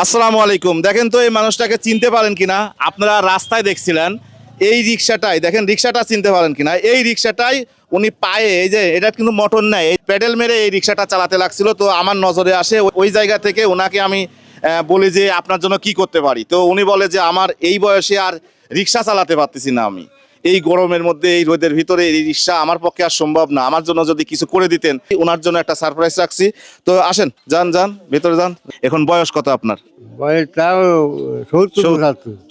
আসসালামু আলাইকুম। দেখেন তো এই মানুষটাকে চিনতে পারেন কিনা? আপনারা রাস্তায় দেখছিলেন, এই রিক্সাটাই দেখেন রিক্সাটা চিনতে পারেন কিনা? এই রিক্সাটাই উনি পায়ে, এই যে, এটা কিন্তু মোটর নেয় এই প্যাডেল মেরে এই রিক্সাটা চালাতে লাগছিল। তো আমার নজরে আসে ওই জায়গা থেকে ওনাকে আমি বলি যে, আপনার জন্য কি করতে পারি? তো উনি বলে যে, আমার এই বয়সে আর রিক্সা চালাতে পারতেছি না আমি। এই গরমের মধ্যে এই রোদের ভিতরে এই রিক্সা আমার পক্ষে আর সম্ভব না। আমার জন্য যদি কিছু করে দিতেন ওনার জন্য একটা সারপ্রাইজ রাখছি। তো আসেন যান যান ভেতরে যান। এখন বয়স কত আপনার?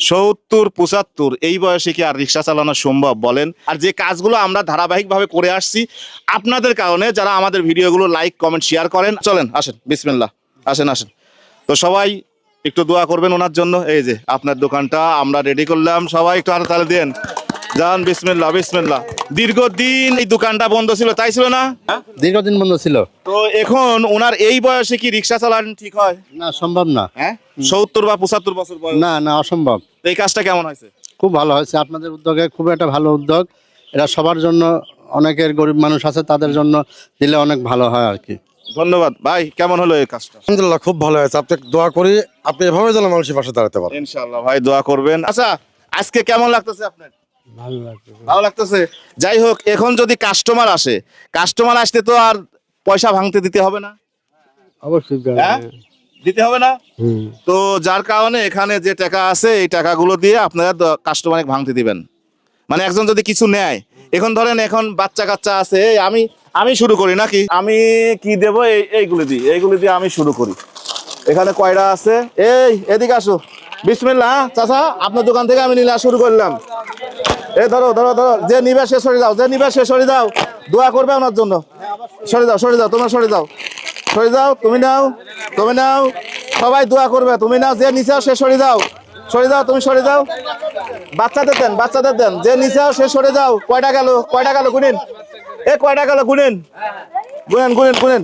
সত্তর। পঁচাত্তর। এই বয়সে কি আর রিক্সা চালানো সম্ভব বলেন? আর যে কাজগুলো আমরা ধারাবাহিকভাবে করে আসছি আপনাদের কারণে যারা আমাদের ভিডিওগুলো লাইক কমেন্ট শেয়ার করেন চলেন আসেন বিসমিল্লাহ আসেন আসেন। তো সবাই একটু দোয়া করবেন ওনার জন্য। এই যে আপনার দোকানটা আমরা রেডি করলাম। সবাই একটু আর তাহলে দেন। যান বিসমিল্লাহ বিসমিল্লাহ। দীর্ঘদিন এই দোকানটা বন্ধ ছিল তাই ছিল না? দীর্ঘদিন বন্ধ ছিল। তো এখন ওনার এই বয়সে কি রিক্সা চালান ঠিক হয়? না সম্ভব না। হ্যাঁ? সত্তর বা পঁচাত্তর বছর বয়স। না না অসম্ভব। তো এই কাজটা কেমন হয়েছে? খুব ভালো হয়েছে। আপনাদের উদ্যোগে খুব একটা ভালো উদ্যোগ। এটা সবার জন্য অনেকের গরিব মানুষ আছে তাদের জন্য দিলে অনেক ভালো হয় আর কি। ধন্যবাদ। ভাই কেমন হলো এই কাজটা? আলহামদুলিল্লাহ খুব ভালো হয়েছে। আপনি দোয়া করি আপনি এভাবে যেন মানুষের পাশে দাঁড়াতে পারেন। ইনশাআল্লাহ ভাই দোয়া করবেন। আচ্ছা আজকে কেমন লাগতেছে আপনার? ভালো লাগতেছে। যাই হোক এখন যদি কাস্টমার আসে কাস্টমার আসতে তো আর পয়সা ভাঙতে দিতে হবে না। অবশ্যই হ্যাঁ? দিতে হবে না? তো যার কারণে এখানে যে টাকা আছে এই টাকাগুলো দিয়ে আপনারা কাস্টমারে ভাঙতে দিবেন। মানে একজন যদি কিছু নেয় এখন ধরেন এখন বাচ্চা কাচ্চা আছে আমি আমি শুরু করি নাকি? আমি কি দেব? এই এইগুলি দিই। এইগুলি দিয়ে আমি শুরু করি। এখানে কয়টা আছে? এই এদিকে আসো। বিসমিল্লাহ হ্যাঁ? চাচা, আপনার দোকান থেকে আমি নিলা শুরু করলাম। এ, ধরো ধরো ধরো, যে নিবে সে সরে যাও, যে নিবে সে সরে যাও। দোয়া করবে ওনার জন্য। সরে যাও সরে যাও, তোমরা সরে যাও। সরে যাও, তুমি নাও তুমি নাও। সবাই দোয়া করবে, তুমি নাও, যে নিচাও সে সরে যাও। সরে যাও, তুমি সরে যাও। বাচ্চাদের দেন বাচ্চাদের দেন, যে নিচাও সে সরে যাও। কয়টা গেল কয়টা গেল, গুনেন? এ, কয়টা গেল, গুনেন? গুনেন গুনেন গুনেন।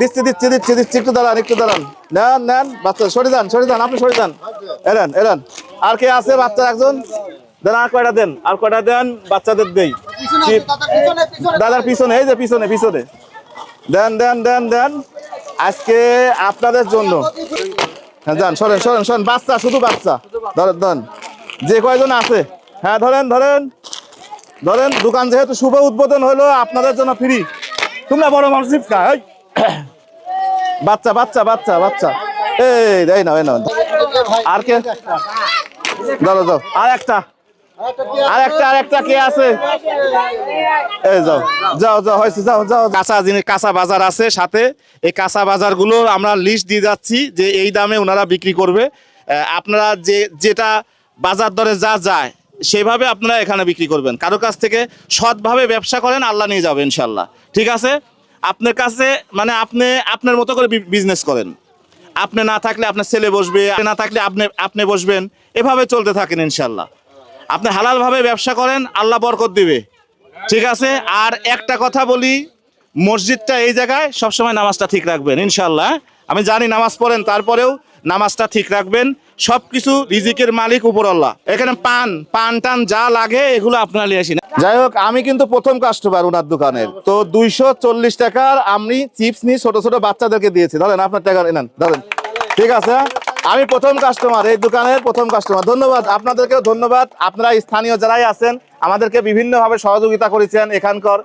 দিচ্ছি দিচ্ছি দিচ্ছি দিচ্ছি। একটু দাঁড়ান একটু দাঁড়ান। নেন নেন বাচ্চা সরে যান সরে যান আপনি সরে যান। এলেন এলেন। আর কে আছে? বাচ্চা একজন? দেন আর কয়টা দেন? আর কয়টা দেন? বাচ্চাদের দেই। দাদার পিছনে এই যে পিছনে পিছনে। দেন দেন দেন দেন। আজকে আপনাদের জন্য। হ্যাঁ যান সরেন সরেন সরেন। বাচ্চা শুধু বাচ্চা। ধরেন ধরেন। যে কয়জন আছে? হ্যাঁ ধরেন ধরেন। ধরেন দোকান যেহেতু শুভ উদ্বোধন হলো আপনাদের জন্য ফ্রি তোমরা বড় মানুষ এই। বাচ্চা বাচ্চা বাচ্চা বাচ্চা। এই এই না এই আর কে? ধরো যাও আর একটা। আর একটা আর একটা কে আছে? এই যাও। যাও যাও, হয়েছে, যাও যাও কাঁচা জিনিস, কাঁচা বাজার আছে সাথে। এই কাঁচা বাজারগুলো আমরা লিস্ট দিয়ে যাচ্ছি যে এই দামে ওনারা বিক্রি করবে। আপনারা যে, যেটা বাজার দরে যা যায়, সেভাবে আপনারা এখানে বিক্রি করবেন। কারও কাছ থেকে সৎভাবে ব্যবসা করেন, আল্লাহ নিয়ে যাবে ইনশাল্লাহ ঠিক আছে? আপনার কাছে মানে আপনি আপনার মতো করে বিজনেস করেন। আপনি না থাকলে আপনার ছেলে বসবে না থাকলে আপনি আপনি বসবেন। এভাবে চলতে থাকেন ইনশাল্লাহ আপনি হালালভাবে ব্যবসা করেন, আল্লাহ বরকত দিবে। ঠিক আছে? আর একটা কথা বলি, মসজিদটা এই জায়গায় সবসময় নামাজটা ঠিক রাখবেন ইনশাল্লাহ আমি জানি নামাজ পড়েন, তারপরেও নামাজটা ঠিক রাখবেন। সব কিছু রিজিকের মালিক উপরল্লাহ এখানে পান পান টান যা লাগে এগুলো আপনারা নিয়ে আসি যাই হোক, আমি কিন্তু প্রথম কাস্টমার ওনার দোকানের। তো দুইশো চল্লিশ টাকার আমি চিপস নিয়ে ছোট ছোট বাচ্চাদেরকে দিয়েছি। ধরেন আপনার টাকা নেন, ধরেন। ঠিক আছে? আমি প্রথম কাস্টমার এই দোকানের প্রথম কাস্টমার ধন্যবাদ, আপনাদেরকেও ধন্যবাদ। আপনারা স্থানীয় যারাই আছেন, আমাদেরকে বিভিন্নভাবে সহযোগিতা করেছেন এখানকার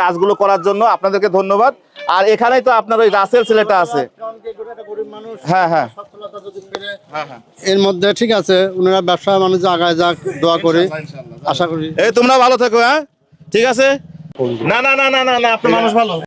কাজগুলো করার জন্য। আপনাদেরকে ধন্যবাদ। আর এখানেই তো আপনার ওই রাসেল ছেলেটা আছে। হ্যাঁ হ্যাঁ। এর মধ্যে ঠিক আছে ওনারা ব্যবসা মানুষ আগায় যাক দোয়া করি। আশা করি। এই তোমরা ভালো থাকো হ্যাঁ? ঠিক আছে? না না না না না না আপনার মানুষ ভালো।